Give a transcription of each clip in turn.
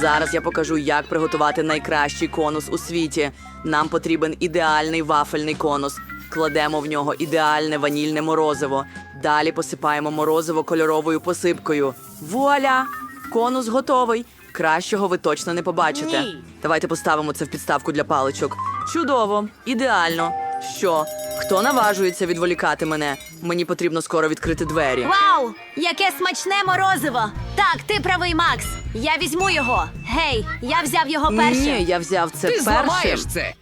Зараз я покажу, як приготувати найкращий конус у світі. Нам потрібен ідеальний вафельний конус. Кладемо в нього ідеальне ванільне морозиво. Далі посипаємо морозиво кольоровою посипкою. Вуаля! Конус готовий. Кращого ви точно не побачите. Ні. Давайте поставимо це в підставку для паличок. Чудово, ідеально. Що? Хто наважується відволікати мене? Мені потрібно скоро відкрити двері. Вау! Яке смачне морозиво! Так, ти правий, Макс. Я візьму його. Гей, я взяв його першим. Ні, я взяв це Ти першим. зламаєш це.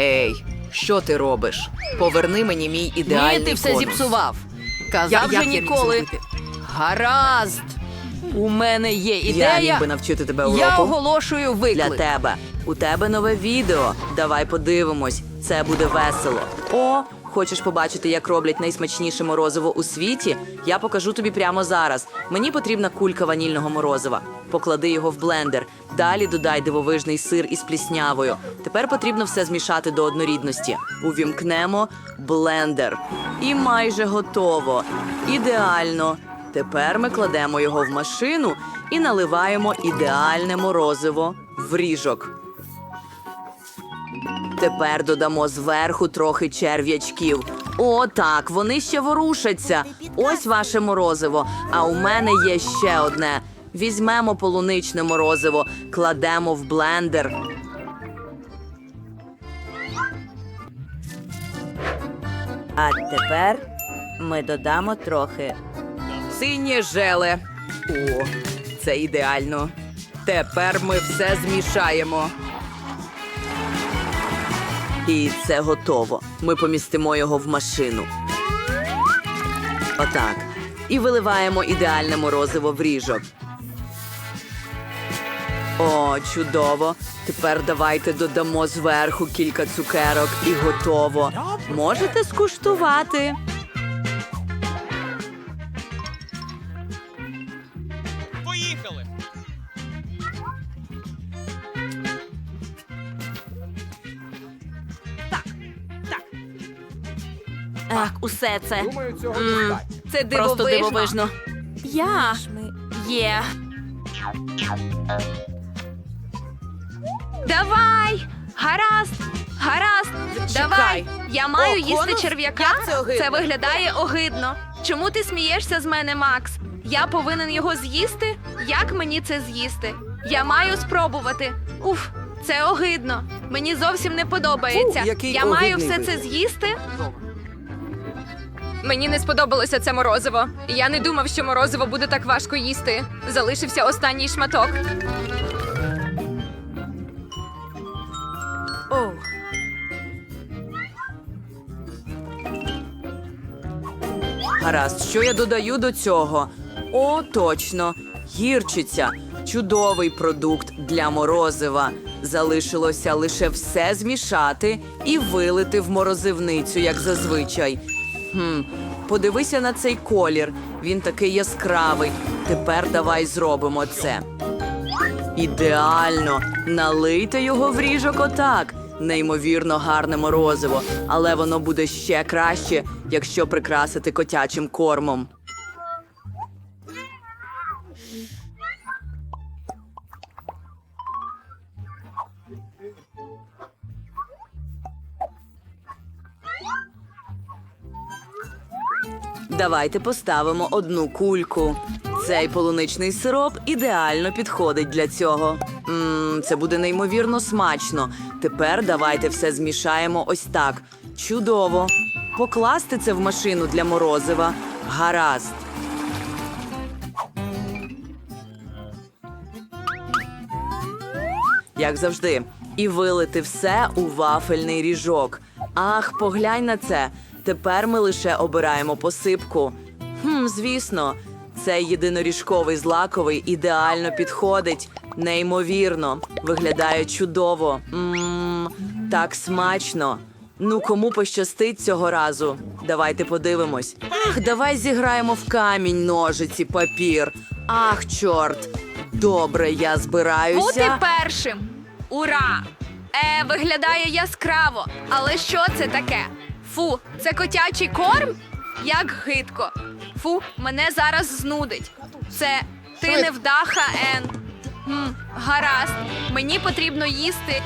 Ей, що ти робиш? Поверни мені мій ідеальний Ні, ти все конус. зіпсував. Казав Я- же я міг ніколи. зробити? Гаразд. У мене є Я ідея. міг би навчити тебе уроку. Я оголошую Для тебе. У тебе нове відео. Давай подивимось. Це буде весело. О, хочеш побачити, як роблять найсмачніше морозиво у світі? Я покажу тобі прямо зараз. Мені потрібна кулька ванільного морозива. Поклади його в блендер. Далі додай дивовижний сир із пліснявою. Тепер потрібно все змішати до однорідності. Увімкнемо блендер. І майже готово. Ідеально. Тепер ми кладемо його в машину і наливаємо ідеальне морозиво в ріжок. Тепер додамо зверху трохи черв'ячків. О, так, вони ще ворушаться. Ось ваше морозиво. А у мене є ще одне. Візьмемо полуничне морозиво, кладемо в блендер. А тепер ми додамо трохи. Синє желе. О, це ідеально. Тепер ми все змішаємо. І це готово. Ми помістимо його в машину. Отак. І виливаємо ідеальне морозиво в ріжок. О, чудово. Тепер давайте додамо зверху кілька цукерок і готово. Можете скуштувати. Так, усе це. М, Це Просто дивовижно. дивовижно. Я є. Давай! Гаразд! Гаразд! Давай! Я маю О, їсти конус? черв'яка. Як це огидно? Це виглядає огидно. Чому ти смієшся з мене, Макс? Я повинен його з'їсти? Як мені це з'їсти? Я маю спробувати. Уф, це огидно. Мені зовсім не подобається. Фу, який Я маю огидний все вигляд. це з'їсти. Мені не сподобалося це морозиво. Я не думав, що морозиво буде так важко їсти. Залишився останній шматок. Оу, Гаразд, що я додаю до цього? О, точно, гірчиця. Чудовий продукт для морозива. Залишилося лише все змішати і вилити в морозивницю, як зазвичай. Хм, подивися на цей колір. Він такий яскравий. Тепер давай зробимо це. Ідеально! Налийте його в ріжок отак. Неймовірно гарне морозиво, але воно буде ще краще, якщо прикрасити котячим кормом. Давайте поставимо одну кульку. Цей полуничний сироп ідеально підходить для цього. Мм, це буде неймовірно смачно. Тепер давайте все змішаємо ось так. Чудово. Покласти це в машину для морозива. Гаразд. Як завжди, і вилити все у вафельний ріжок. Ах, поглянь на це. Тепер ми лише обираємо посипку. Хм, звісно, цей єдиноріжковий злаковий ідеально підходить. Неймовірно, виглядає чудово. Мм, так смачно. Ну, кому пощастить цього разу? Давайте подивимось. Ах, давай зіграємо в камінь, ножиці, папір. Ах, чорт. Добре, я збираюся. Бути першим. Ура! Е, виглядає яскраво. Але що це таке? Фу, це котячий корм? Як гидко. Фу, мене зараз знудить. Це ти невдаха, Ен. М, гаразд, мені потрібно їсти.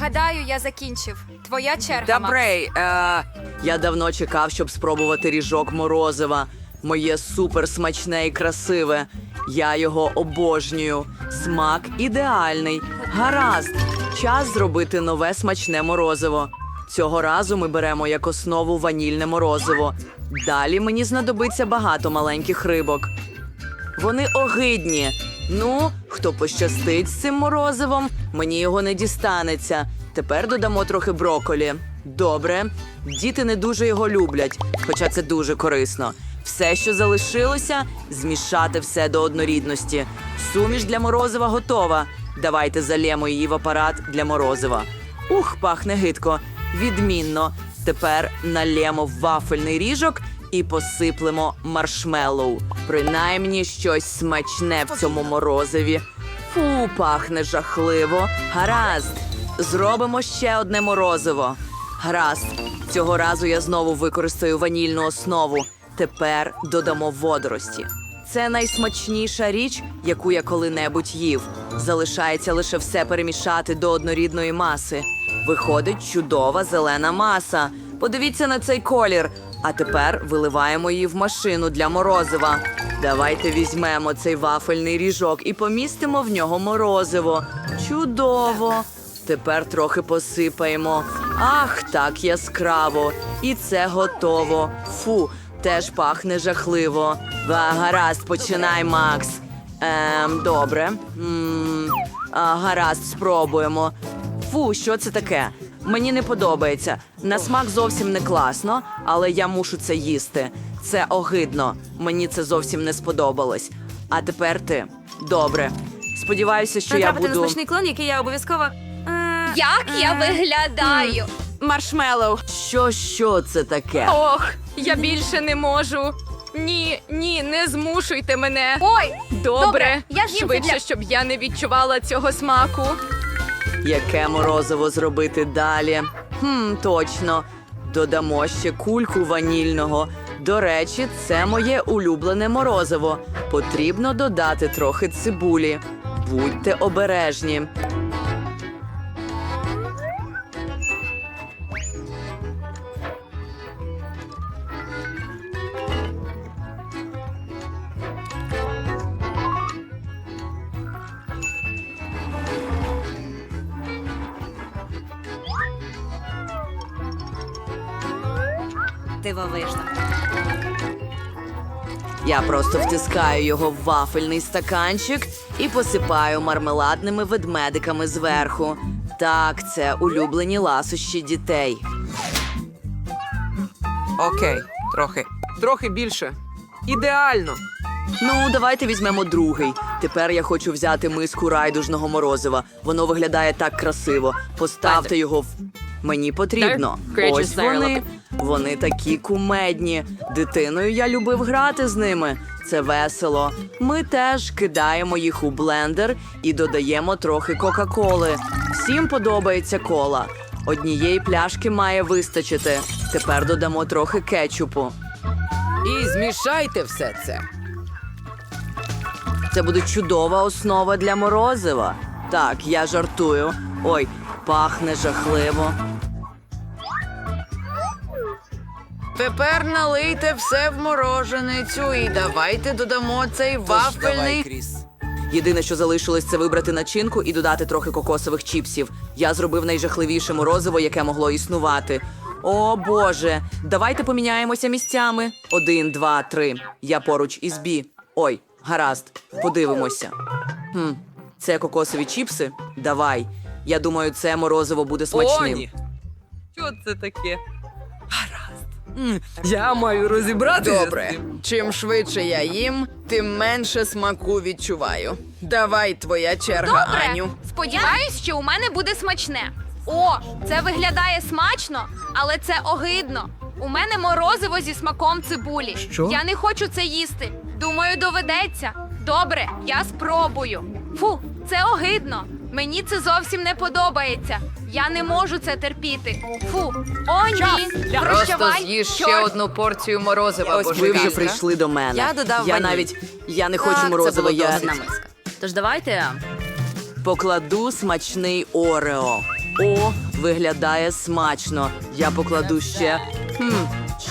Гадаю, я закінчив. Твоя черга. Макс. Добрей, е... я давно чекав, щоб спробувати ріжок морозива. Моє супер смачне і красиве. Я його обожнюю. Смак ідеальний. Гаразд. Час зробити нове смачне морозиво. Цього разу ми беремо як основу ванільне морозиво. Далі мені знадобиться багато маленьких рибок. Вони огидні. Ну, хто пощастить з цим морозивом, мені його не дістанеться. Тепер додамо трохи броколі. Добре. Діти не дуже його люблять, хоча це дуже корисно. Все, що залишилося, змішати все до однорідності. Суміш для морозива готова. Давайте залємо її в апарат для морозива. Ух, пахне гидко. Відмінно. Тепер налємо вафельний ріжок і посиплемо маршмеллоу. Принаймні щось смачне в цьому морозиві. Фу, пахне жахливо. Гаразд. Зробимо ще одне морозиво. Гаразд. Цього разу я знову використаю ванільну основу. Тепер додамо водорості. Це найсмачніша річ, яку я коли-небудь їв. Залишається лише все перемішати до однорідної маси. Виходить чудова зелена маса. Подивіться на цей колір. А тепер виливаємо її в машину для морозива. Давайте візьмемо цей вафельний ріжок і помістимо в нього морозиво. Чудово! Тепер трохи посипаємо. Ах, так яскраво. І це готово. Фу, теж пахне жахливо. Ва, гаразд, починай, Макс. Ем, добре. м а, гаразд, спробуємо. Фу, що це таке? Мені не подобається. На смак зовсім не класно, але я мушу це їсти. Це огидно. Мені це зовсім не сподобалось. А тепер ти. Добре. Сподіваюся, що я Натрапити буду. на смачний клон, який я обов'язково. Е, Як я виглядаю? Маршмеллоу. Що, що це таке? Ох, я більше не можу. Ні, ні, не змушуйте мене. Ой, добре. Добре, я з'їм це Швидше, для- щоб я не відчувала цього смаку. Яке морозиво зробити далі? Хм, точно. Додамо ще кульку ванільного. До речі, це моє улюблене морозиво. Потрібно додати трохи цибулі. Будьте обережні. Дивовижно. Я просто втискаю його в вафельний стаканчик і посипаю мармеладними ведмедиками зверху. Так, це улюблені ласощі дітей. Окей, трохи. Трохи більше. Ідеально. Ну, давайте візьмемо другий. Тепер я хочу взяти миску райдужного морозива. Воно виглядає так красиво. Поставте його в. Мені потрібно. Ось вони. Вони такі кумедні. Дитиною я любив грати з ними. Це весело. Ми теж кидаємо їх у блендер і додаємо трохи Кока-Коли. Всім подобається кола. Однієї пляшки має вистачити. Тепер додамо трохи кетчупу. І змішайте все це. Це буде чудова основа для морозива. Так, я жартую. Ой, пахне жахливо. Тепер налийте все в мороженицю і давайте додамо цей Тож давай, вафельний. Кріс. Єдине, що залишилось, це вибрати начинку і додати трохи кокосових чіпсів. Я зробив найжахливіше морозиво, яке могло існувати. О Боже, давайте поміняємося місцями. Один, два, три. Я поруч із Бі. Ой, гаразд, подивимося. Хм, це кокосові чіпси? Давай. Я думаю, це морозиво буде смачним. О, ні. Що це таке? Гаразд. М, Я маю розібратися. Добре. з цим. Чим швидше я їм, тим менше смаку відчуваю. Давай твоя черга, Добре. Аню. Сподіваюсь, що у мене буде смачне. О, це виглядає смачно, але це огидно. У мене морозиво зі смаком цибулі. Що? Я не хочу це їсти. Думаю, доведеться. Добре, я спробую. Фу, це огидно. Мені це зовсім не подобається. Я не можу це терпіти. Фу, о ні. Просто Прощавай, з'їж ще чорт. одну порцію морозива. Ось ви вже прийшли до мене. Я додав Я ваніль. навіть я не хочу Так, це морозиво. було Я. Одна миска. Тож давайте. Покладу смачний Орео. О, виглядає смачно. Я покладу ще. Хм,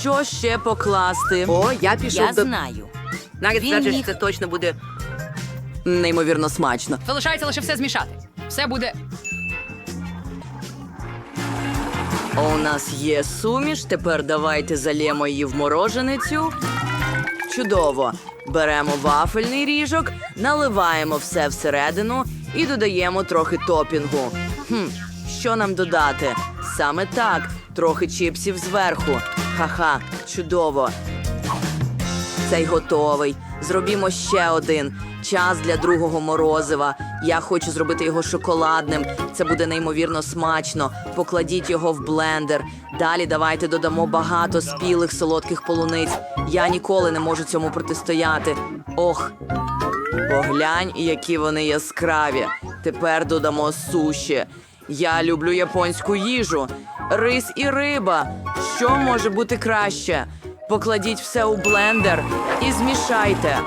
що ще покласти? О, я пішов Я знаю. Навіть Він значить, міг- це точно буде. Неймовірно смачно. Залишається лише все змішати. Все буде. У нас є суміш. Тепер давайте залємо її в мороженицю. Чудово. Беремо вафельний ріжок, наливаємо все всередину і додаємо трохи топінгу. Хм, що нам додати? Саме так, трохи чіпсів зверху. Ха-ха, чудово. Цей готовий. Зробімо ще один. Час для другого морозива. Я хочу зробити його шоколадним. Це буде неймовірно смачно. Покладіть його в блендер. Далі давайте додамо багато спілих солодких полуниць. Я ніколи не можу цьому протистояти. Ох, поглянь, які вони яскраві. Тепер додамо суші. Я люблю японську їжу. Рис і риба. Що може бути краще? Покладіть все у блендер і змішайте.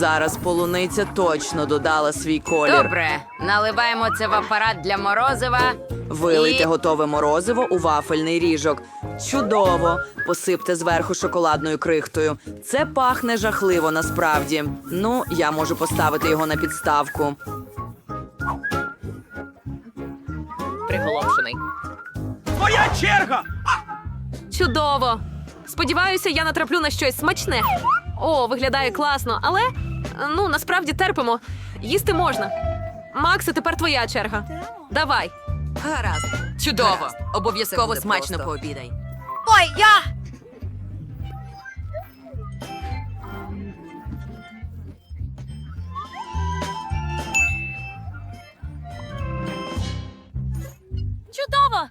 Зараз полуниця точно додала свій колір. Добре, наливаємо це в апарат для морозива. Вилийте І- готове морозиво у вафельний ріжок. Чудово! Посипте зверху шоколадною крихтою. Це пахне жахливо насправді. Ну, я можу поставити його на підставку. Приголомшений. Твоя черга! Чудово! Сподіваюся, я натраплю на щось смачне. О, виглядає класно, але ну насправді терпимо. Їсти можна. Максе, тепер твоя черга. Давай. Гаразд. Чудово. Обов'язково смачно пообідай. Ой, я! Чудово!